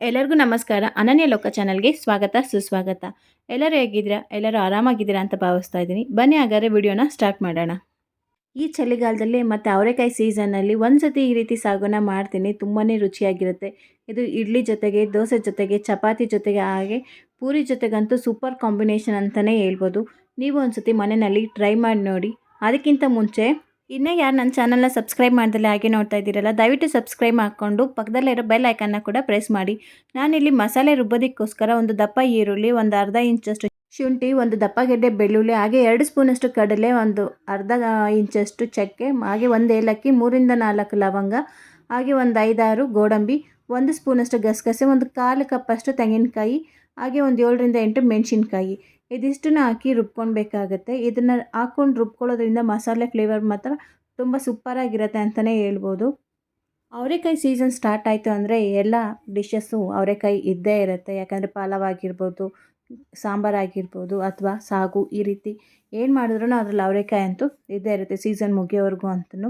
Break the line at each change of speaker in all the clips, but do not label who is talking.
ಎಲ್ಲರಿಗೂ ನಮಸ್ಕಾರ. ಅನನ್ಯ ಲೋಕ ಚಾನಲ್ಗೆ ಸ್ವಾಗತ, ಸುಸ್ವಾಗತ. ಎಲ್ಲರೂ ಹೇಗಿದ್ದೀರಾ? ಎಲ್ಲರೂ ಆರಾಮಾಗಿದ್ದೀರಾ ಅಂತ ಭಾವಿಸ್ತಾ ಇದ್ದೀನಿ. ಬನ್ನಿ ಹಾಗಾದ್ರೆ ವಿಡಿಯೋನ ಸ್ಟಾರ್ಟ್ ಮಾಡೋಣ. ಈ ಚಳಿಗಾಲದಲ್ಲಿ ಮತ್ತು ಅವರೆಕಾಯಿ ಸೀಸನ್ನಲ್ಲಿ ಒಂದು ಸತಿ ಈ ರೀತಿ ಸಾಗುನ ಮಾಡ್ತೀನಿ. ತುಂಬಾ ರುಚಿಯಾಗಿರುತ್ತೆ. ಇದು ಇಡ್ಲಿ ಜೊತೆಗೆ, ದೋಸೆ ಜೊತೆಗೆ, ಚಪಾತಿ ಜೊತೆಗೆ, ಹಾಗೆ ಪೂರಿ ಜೊತೆಗಂತೂ ಸೂಪರ್ ಕಾಂಬಿನೇಷನ್ ಅಂತಲೇ ಹೇಳ್ಬೋದು. ನೀವು ಒಂದು ಸತಿ ಮನೆಯಲ್ಲಿ ಟ್ರೈ ಮಾಡಿ ನೋಡಿ. ಅದಕ್ಕಿಂತ ಮುಂಚೆ ಇನ್ನೇ ಯಾರು ನನ್ನ ಚಾನಲ್ನ ಸಬ್ಸ್ಕ್ರೈಬ್ ಮಾಡ್ದಲೇ ಹಾಗೆ ನೋಡ್ತಾ ಇದ್ದೀರಲ್ಲ, ದಯವಿಟ್ಟು ಸಬ್ಸ್ಕ್ರೈಬ್ ಮಾಡಿಕೊಂಡು ಪಕ್ಕದಲ್ಲಿರೋ ಬೆಲ್ ಐಕನ್ನ ಕೂಡ ಪ್ರೆಸ್ ಮಾಡಿ. ನಾನಿಲ್ಲಿ ಮಸಾಲೆ ರುಬ್ಬೋದಕ್ಕೋಸ್ಕರ ಒಂದು ದಪ್ಪ ಈರುಳ್ಳಿ, ಒಂದು ಅರ್ಧ ಇಂಚಷ್ಟು ಶುಂಠಿ, ಒಂದು ದಪ್ಪ ಗೆಡ್ಡೆ ಬೆಳ್ಳುಳ್ಳಿ, ಹಾಗೆ ಎರಡು ಸ್ಪೂನಷ್ಟು ಕಡಲೆ, ಒಂದು ಅರ್ಧ ಇಂಚಷ್ಟು ಚಕ್ಕೆ, ಹಾಗೆ ಒಂದು ಏಲಕ್ಕಿ, ಮೂರಿಂದ ನಾಲ್ಕು ಲವಂಗ, ಹಾಗೆ ಒಂದು ಐದಾರು ಗೋಡಂಬಿ, ಒಂದು ಸ್ಪೂನಷ್ಟು ಗಸಗಸೆ, ಒಂದು ಕಾಲು ಕಪ್ಪಷ್ಟು ತೆಂಗಿನಕಾಯಿ, ಹಾಗೆ ಒಂದು ಏಳರಿಂದ ಎಂಟು ಮೆಣಸಿನ್ಕಾಯಿ. ಇದಿಷ್ಟನ್ನು ಹಾಕಿ ರುಬ್ಕೊಳ್ಬೇಕಾಗತ್ತೆ. ಇದನ್ನು ಹಾಕ್ಕೊಂಡು ರುಬ್ಕೊಳ್ಳೋದ್ರಿಂದ ಮಸಾಲೆ ಫ್ಲೇವರ್ ಮಾತ್ರ ತುಂಬ ಸೂಪರಾಗಿರುತ್ತೆ ಅಂತಲೇ ಹೇಳ್ಬೋದು. ಅವರೆಕಾಯಿ ಸೀಸನ್ ಸ್ಟಾರ್ಟ್ ಆಯಿತು ಅಂದರೆ ಎಲ್ಲ ಡಿಶಸ್ಸು ಅವರೆಕಾಯಿ ಇದ್ದೇ ಇರುತ್ತೆ. ಯಾಕಂದರೆ ಪಲಾವ್ ಆಗಿರ್ಬೋದು ಸಾಂಬಾರಾಗಿರ್ಬೋದು ಅಥವಾ ಸಾಗು ಈ ರೀತಿ ಏನು ಮಾಡಿದ್ರೂ ಅದರಲ್ಲಿ ಅವರೆಕಾಯಿ ಅಂತೂ ಇದ್ದೇ ಇರುತ್ತೆ ಸೀಸನ್ ಮುಗಿಯೋವರೆಗೂ ಅಂತಲೂ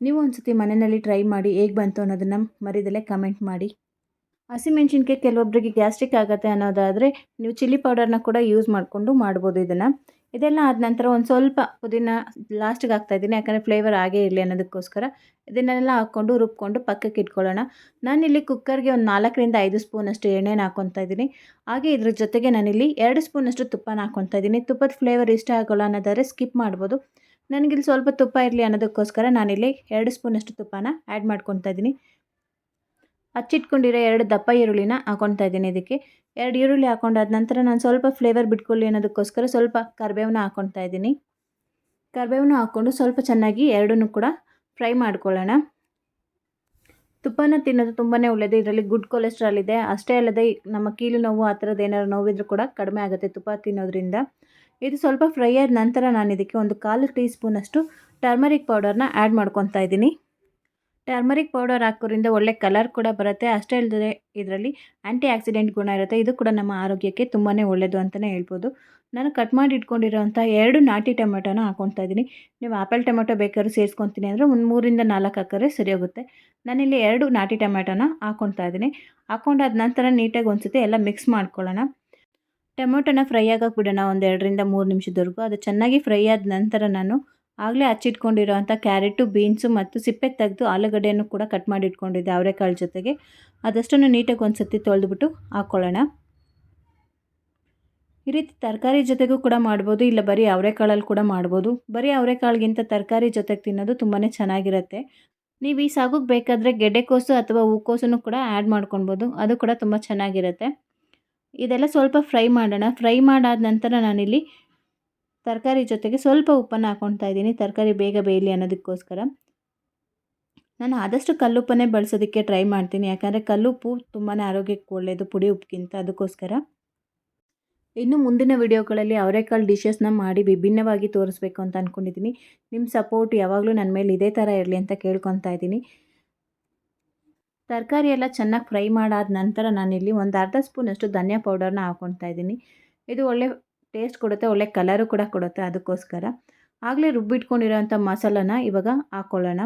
ನೀವು ಒಂದು ಸತಿ ಮನೆಯಲ್ಲಿ ಟ್ರೈ ಮಾಡಿ ಹೇಗೆ ಬಂತು ಅನ್ನೋದನ್ನು ಮರಿದಲ್ಲೇ ಕಮೆಂಟ್ ಮಾಡಿ. ಹಸಿಮೆಣ್ಸಿನ್ಕಾಯಿ ಕೆಲವೊಬ್ಬರಿಗೆ ಗ್ಯಾಸ್ಟ್ರಿಕ್ ಆಗುತ್ತೆ ಅನ್ನೋದಾದರೆ ನೀವು ಚಿಲ್ಲಿ ಪೌಡರ್ನ ಕೂಡ ಯೂಸ್ ಮಾಡಿಕೊಂಡು ಮಾಡ್ಬೋದು ಇದನ್ನು. ಇದೆಲ್ಲ ಆದ ನಂತರ ಒಂದು ಸ್ವಲ್ಪ ಪುದೀನ ಲಾಸ್ಟಿಗೆ ಹಾಕ್ತಾಯಿದ್ದೀನಿ ಯಾಕಂದರೆ ಫ್ಲೇವರ್ ಆಗೇ ಇರಲಿ ಅನ್ನೋದಕ್ಕೋಸ್ಕರ. ಇದನ್ನೆಲ್ಲ ಹಾಕ್ಕೊಂಡು ರುಬ್ಕೊಂಡು ಪಕ್ಕಕ್ಕೆ ಇಟ್ಕೊಳ್ಳೋಣ. ನಾನಿಲ್ಲಿ ಕುಕ್ಕರ್ಗೆ ಒಂದು ನಾಲ್ಕರಿಂದ ಐದು ಸ್ಪೂನಷ್ಟು ಎಣ್ಣೆನ ಹಾಕ್ಕೊತಾ ಇದ್ದೀನಿ. ಹಾಗೆ ಇದ್ರ ಜೊತೆಗೆ ನಾನಿಲ್ಲಿ ಎರಡು ಸ್ಪೂನಷ್ಟು ತುಪ್ಪನ ಹಾಕ್ಕೊತಾ ಇದ್ದೀನಿ. ತುಪ್ಪದ ಫ್ಲೇವರ್ ಇಷ್ಟ ಆಗೋಲ್ಲ ಅನ್ನೋದಾದರೆ ಸ್ಕಿಪ್ ಮಾಡ್ಬೋದು. ನನಗಿಲ್ಲಿ ಸ್ವಲ್ಪ ತುಪ್ಪ ಇರಲಿ ಅನ್ನೋದಕ್ಕೋಸ್ಕರ ನಾನಿಲ್ಲಿ ಎರಡು ಸ್ಪೂನಷ್ಟು ತುಪ್ಪನ ಆ್ಯಡ್ ಮಾಡ್ಕೊತಾ ಇದ್ದೀನಿ. ಹಚ್ಚಿಟ್ಕೊಂಡಿರೋ ಎರಡು ದಪ್ಪ ಈರುಳ್ಳಿನ ಹಾಕೊತಾ ಇದ್ದೀನಿ ಇದಕ್ಕೆ. ಎರಡು ಈರುಳ್ಳಿ ಹಾಕೊಂಡಾದ ನಂತರ ನಾನು ಸ್ವಲ್ಪ ಫ್ಲೇವರ್ ಬಿಟ್ಕೊಳ್ಳಿ ಅನ್ನೋದಕ್ಕೋಸ್ಕರ ಸ್ವಲ್ಪ ಕರಿಬೇವನ್ನ ಹಾಕೊತಾ ಇದ್ದೀನಿ. ಕರಿಬೇವನ್ನ ಹಾಕ್ಕೊಂಡು ಸ್ವಲ್ಪ ಚೆನ್ನಾಗಿ ಎರಡನ್ನೂ ಕೂಡ ಫ್ರೈ ಮಾಡ್ಕೊಳ್ಳೋಣ. ತುಪ್ಪನ ತಿನ್ನೋದು ತುಂಬಾ ಒಳ್ಳೆಯದು ಇದರಲ್ಲಿ ಗುಡ್ ಕೊಲೆಸ್ಟ್ರಾಲ್ ಇದೆ. ಅಷ್ಟೇ ಅಲ್ಲದೆ ನಮ್ಮ ಕೀಲು ನೋವು ಆ ಥರದ್ದು ಏನಾದ್ರು ನೋವಿದ್ರೂ ಕೂಡ ಕಡಿಮೆ ಆಗುತ್ತೆ ತುಪ್ಪ ತಿನ್ನೋದ್ರಿಂದ. ಇದು ಸ್ವಲ್ಪ ಫ್ರೈ ಆದ ನಂತರ ನಾನು ಇದಕ್ಕೆ ಒಂದು ಕಾಲು ಟೀ ಸ್ಪೂನಷ್ಟು ಟರ್ಮರಿಕ್ ಪೌಡರ್ನ ಆ್ಯಡ್ ಮಾಡ್ಕೊತಾ ಇದ್ದೀನಿ. ಟರ್ಮರಿಕ್ ಪೌಡರ್ ಹಾಕೋದ್ರಿಂದ ಒಳ್ಳೆ ಕಲರ್ ಕೂಡ ಬರುತ್ತೆ. ಅಷ್ಟೇ ಅಲ್ಲದೆ ಇದರಲ್ಲಿ ಆ್ಯಂಟಿ ಆಕ್ಸಿಡೆಂಟ್ ಗುಣ ಇರುತ್ತೆ. ಇದು ಕೂಡ ನಮ್ಮ ಆರೋಗ್ಯಕ್ಕೆ ತುಂಬಾ ಒಳ್ಳೆಯದು ಅಂತಲೇ ಹೇಳ್ಬೋದು. ನಾನು ಕಟ್ ಮಾಡಿ ಇಟ್ಕೊಂಡಿರೋಂಥ ಎರಡು ನಾಟಿ ಟೊಮೆಟೊನ ಹಾಕ್ಕೊತಾ ಇದ್ದೀನಿ. ನೀವು ಆಪಲ್ ಟೊಮೆಟೊ ಬೇಕಾದ್ರೂ ಸೇರಿಸ್ಕೊತೀನಿ ಅಂದರೆ ಒಂದು ಮೂರಿಂದ ನಾಲ್ಕು ಹಾಕಿದ್ರೆ ಸರಿ ಹೋಗುತ್ತೆ. ನಾನಿಲ್ಲಿ ಎರಡು ನಾಟಿ ಟೊಮೆಟೊನ ಹಾಕೊತಾ ಇದ್ದೀನಿ. ಹಾಕೊಂಡಾದ ನಂತರ ನೀಟಾಗಿ ಒಂದ್ಸತಿ ಎಲ್ಲ ಮಿಕ್ಸ್ ಮಾಡ್ಕೊಳ್ಳೋಣ. ಟೊಮೆಟೊನ ಫ್ರೈ ಆಗಕ್ಕೆ ಬಿಡೋಣ ಒಂದು ಎರಡರಿಂದ ಮೂರು ನಿಮಿಷದವರೆಗೂ. ಅದು ಚೆನ್ನಾಗಿ ಫ್ರೈ ಆದ ನಂತರ ನಾನು ಆಗಲೇ ಹಚ್ಚಿಟ್ಕೊಂಡಿರೋವಂಥ ಕ್ಯಾರೆಟು, ಬೀನ್ಸು ಮತ್ತು ಸಿಪ್ಪೆ ತೆಗೆದು ಆಲೂಗಡ್ಡೆಯನ್ನು ಕೂಡ ಕಟ್ ಮಾಡಿ ಇಟ್ಕೊಂಡಿದ್ದೆ ಅವರೆಕಾಳು ಜೊತೆಗೆ. ಅದಷ್ಟನ್ನು ನೀಟಾಗಿ ಒಂದು ಸತಿ ತೊಳೆದ್ಬಿಟ್ಟು ಹಾಕ್ಕೊಳ್ಳೋಣ ಈ ರೀತಿ ತರಕಾರಿ ಜೊತೆಗೂ ಕೂಡ ಮಾಡ್ಬೋದು, ಇಲ್ಲ ಬರೀ ಅವರೆಕಾಳಲ್ಲಿ ಕೂಡ ಮಾಡ್ಬೋದು. ಬರೀ ಅವರೆಕಾಳಿಗಿಂತ ತರಕಾರಿ ಜೊತೆಗೆ ತಿನ್ನೋದು ತುಂಬಾ ಚೆನ್ನಾಗಿರುತ್ತೆ. ನೀವು ಈ ಸಾಗುಗೆ ಬೇಕಾದರೆ ಗೆಡ್ಡೆಕೋಸು ಅಥವಾ ಹೂಕೋಸನ್ನು ಕೂಡ ಆ್ಯಡ್ ಮಾಡ್ಕೊಳ್ಬೋದು ಅದು ಕೂಡ ತುಂಬ ಚೆನ್ನಾಗಿರುತ್ತೆ. ಇದೆಲ್ಲ ಸ್ವಲ್ಪ ಫ್ರೈ ಮಾಡೋಣ. ಫ್ರೈ ಮಾಡಾದ ನಂತರ ನಾನಿಲ್ಲಿ ತರಕಾರಿ ಜೊತೆಗೆ ಸ್ವಲ್ಪ ಉಪ್ಪನ್ನು ಹಾಕ್ಕೊಳ್ತಾ ಇದ್ದೀನಿ. ತರಕಾರಿ ಬೇಗ ಬೇಯಲಿ ಅನ್ನೋದಕ್ಕೋಸ್ಕರ. ನಾನು ಆದಷ್ಟು ಕಲ್ಲುಪ್ಪನ್ನೇ ಬಳಸೋದಕ್ಕೆ ಟ್ರೈ ಮಾಡ್ತೀನಿ. ಯಾಕಂದರೆ ಕಲ್ಲುಪ್ಪು ತುಂಬಾ ಆರೋಗ್ಯಕ್ಕೆ ಒಳ್ಳೆಯದು ಪುಡಿ ಉಪ್ಪಿಗಿಂತ ಅದಕ್ಕೋಸ್ಕರ. ಇನ್ನು ಮುಂದಿನ ವಿಡಿಯೋಗಳಲ್ಲಿ ಅವರೆಕಾಳು ಡಿಶಸ್ನ ಮಾಡಿ ವಿಭಿನ್ನವಾಗಿ ತೋರಿಸ್ಬೇಕು ಅಂತ ಅಂದ್ಕೊಂಡಿದ್ದೀನಿ ನಿಮ್ಮ ಸಪೋರ್ಟ್ ಯಾವಾಗಲೂ ನನ್ನ ಮೇಲೆ ಇದೇ ಥರ ಇರಲಿ ಅಂತ ಕೇಳ್ಕೊತಾ ಇದ್ದೀನಿ. ತರಕಾರಿ ಎಲ್ಲ ಚೆನ್ನಾಗಿ ಫ್ರೈ ಮಾಡಾದ ನಂತರ ನಾನಿಲ್ಲಿ ಒಂದು ಅರ್ಧ ಸ್ಪೂನಷ್ಟು ಧನಿಯಾ ಪೌಡರ್ನ ಹಾಕ್ಕೊತಾ ಇದ್ದೀನಿ. ಇದು ಒಳ್ಳೆ ಟೇಸ್ಟ್ ಕೊಡುತ್ತೆ, ಒಳ್ಳೆ ಕಲರು ಕೂಡ ಕೊಡುತ್ತೆ ಅದಕ್ಕೋಸ್ಕರ. ಆಗಲೇ ರುಬ್ಬಿಟ್ಕೊಂಡಿರೋಂಥ ಮಸಾಲನ ಇವಾಗ ಹಾಕ್ಕೊಳ್ಳೋಣ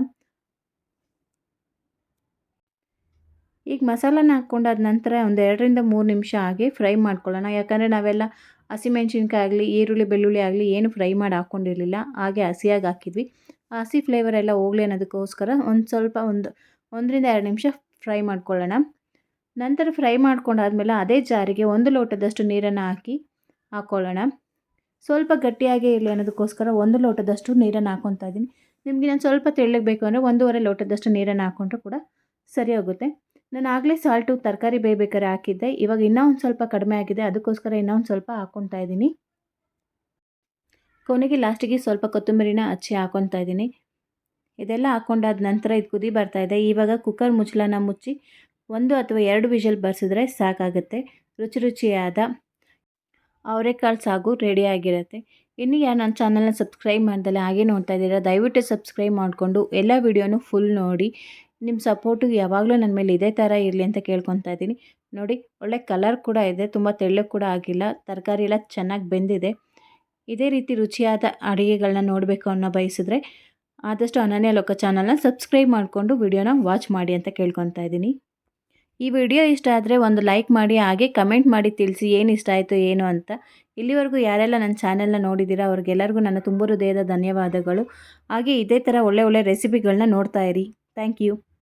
ಈಗ ಮಸಾಲನ ಹಾಕ್ಕೊಂಡಾದ ನಂತರ ಒಂದು ಎರಡರಿಂದ ಮೂರು ನಿಮಿಷ ಆಗಿ ಫ್ರೈ ಮಾಡ್ಕೊಳ್ಳೋಣ. ಯಾಕಂದರೆ ನಾವೆಲ್ಲ ಹಸಿಮೆಣ್ಸಿನ್ಕಾಯಿ ಆಗಲಿ, ಈರುಳ್ಳಿ, ಬೆಳ್ಳುಳ್ಳಿ ಆಗಲಿ ಏನು ಫ್ರೈ ಮಾಡಿ ಹಾಕ್ಕೊಂಡಿರಲಿಲ್ಲ. ಹಾಗೆ ಹಸಿಯಾಗಿ ಹಾಕಿದ್ವಿ. ಹಸಿ ಫ್ಲೇವರ್ ಎಲ್ಲ ಹೋಗಲಿ ಅನ್ನೋದಕ್ಕೋಸ್ಕರ ಒಂದು ಸ್ವಲ್ಪ ಒಂದು, ಒಂದರಿಂದ ಎರಡು ನಿಮಿಷ ಫ್ರೈ ಮಾಡ್ಕೊಳ್ಳೋಣ. ನಂತರ ಫ್ರೈ ಮಾಡ್ಕೊಂಡಾದ್ಮೇಲೆ ಅದೇ ಜಾರಿಗೆ ಒಂದು ಲೋಟದಷ್ಟು ನೀರನ್ನು ಹಾಕಿ ಹಾಕ್ಕೊಳ್ಳೋಣ ಸ್ವಲ್ಪ ಗಟ್ಟಿಯಾಗೇ ಇರಲಿ ಅನ್ನೋದಕ್ಕೋಸ್ಕರ ಒಂದು ಲೋಟದಷ್ಟು ನೀರನ್ನು ಹಾಕ್ಕೊತಾ ಇದ್ದೀನಿ. ನಿಮಗೆ ನಾನು ಸ್ವಲ್ಪ ತೆಳ್ಳಗೆ ಬೇಕು ಅಂದರೆ ಒಂದೂವರೆ ಲೋಟದಷ್ಟು ನೀರನ್ನು ಹಾಕ್ಕೊಂಡ್ರೂ ಕೂಡ ಸರಿ ಹೋಗುತ್ತೆ. ನಾನು ಆಗಲೇ ಸಾಲ್ಟು ತರಕಾರಿ ಬೇಯ್ಬೇಕಾದ್ರೆ ಹಾಕಿದ್ದೆ. ಇವಾಗ ಇನ್ನೂ ಒಂದು ಸ್ವಲ್ಪ ಕಡಿಮೆ ಆಗಿದೆ. ಅದಕ್ಕೋಸ್ಕರ ಇನ್ನೂ ಒಂದು ಸ್ವಲ್ಪ ಹಾಕ್ಕೊತಾ ಇದ್ದೀನಿ. ಕೊನೆಗೆ ಲಾಸ್ಟಿಗೆ ಸ್ವಲ್ಪ ಕೊತ್ತಂಬರಿನ ಹಚ್ಚಿ ಹಾಕ್ಕೊತಾ ಇದ್ದೀನಿ. ಇದೆಲ್ಲ ಹಾಕ್ಕೊಂಡಾದ ನಂತರ ಇದು ಕುದಿ ಬರ್ತಾಯಿದೆ ಇವಾಗ ಕುಕ್ಕರ್ ಮುಚ್ಚಲನ್ನ ಮುಚ್ಚಿ ಒಂದು ಅಥವಾ ಎರಡು ವಿಷಲ್ ಬರ್ಸಿದ್ರೆ ಸಾಕಾಗುತ್ತೆ. ರುಚಿ ರುಚಿಯಾದ ಅವರೆಕಾಳು ಸಾಗು ರೆಡಿಯಾಗಿರುತ್ತೆ ಇನ್ನು ಯಾರು ನನ್ನ ಚಾನಲ್ನ ಸಬ್ಸ್ಕ್ರೈಬ್ ಮಾಡ್ದಲೆ ಹಾಗೆ ನೋಡ್ತಾ ಇದ್ದೀರಾ, ದಯವಿಟ್ಟು ಸಬ್ಸ್ಕ್ರೈಬ್ ಮಾಡಿಕೊಂಡು ಎಲ್ಲ ವಿಡಿಯೋನು ಫುಲ್ ನೋಡಿ. ನಿಮ್ಮ ಸಪೋರ್ಟು ಯಾವಾಗಲೂ ನನ್ನ ಮೇಲೆ ಇದೇ ಥರ ಇರಲಿ ಅಂತ ಕೇಳ್ಕೊತಾ ಇದ್ದೀನಿ. ನೋಡಿ, ಒಳ್ಳೆ ಕಲರ್ ಕೂಡ ಇದೆ, ತುಂಬ ತೆಳ್ಳಗೆ ಕೂಡ ಆಗಿಲ್ಲ, ತರಕಾರಿ ಎಲ್ಲ ಚೆನ್ನಾಗಿ ಬೆಂದಿದೆ. ಇದೇ ರೀತಿ ರುಚಿಯಾದ ಅಡುಗೆಗಳನ್ನ ನೋಡಬೇಕು ಅನ್ನೋ ಬಯಸಿದ್ರೆ ಆದಷ್ಟು ಅನನ್ಯ ಲೋಕ ಚಾನಲ್ನ ಸಬ್ಸ್ಕ್ರೈಬ್ ಮಾಡಿಕೊಂಡು ವಿಡಿಯೋನ ವಾಚ್ ಮಾಡಿ ಅಂತ ಕೇಳ್ಕೊತಾ ಇದ್ದೀನಿ. ಈ ವಿಡಿಯೋ ಇಷ್ಟ ಆದರೆ ಒಂದು ಲೈಕ್ ಮಾಡಿ, ಹಾಗೆ ಕಮೆಂಟ್ ಮಾಡಿ ತಿಳಿಸಿ ಏನು ಇಷ್ಟ ಆಯಿತು, ಏನು ಅಂತ. ಇಲ್ಲಿವರೆಗೂ ಯಾರೆಲ್ಲ ನನ್ನ ಚಾನೆಲ್ನ ನೋಡಿದ್ದೀರಾ, ಅವ್ರಿಗೆಲ್ಲರಿಗೂ ನನ್ನ ತುಂಬ ಹೃದಯದ ಧನ್ಯವಾದಗಳು. ಹಾಗೆ ಇದೇ ಥರ ಒಳ್ಳೆ ಒಳ್ಳೆ ರೆಸಿಪಿಗಳನ್ನ ನೋಡ್ತಾ ಇರಿ. Thank you.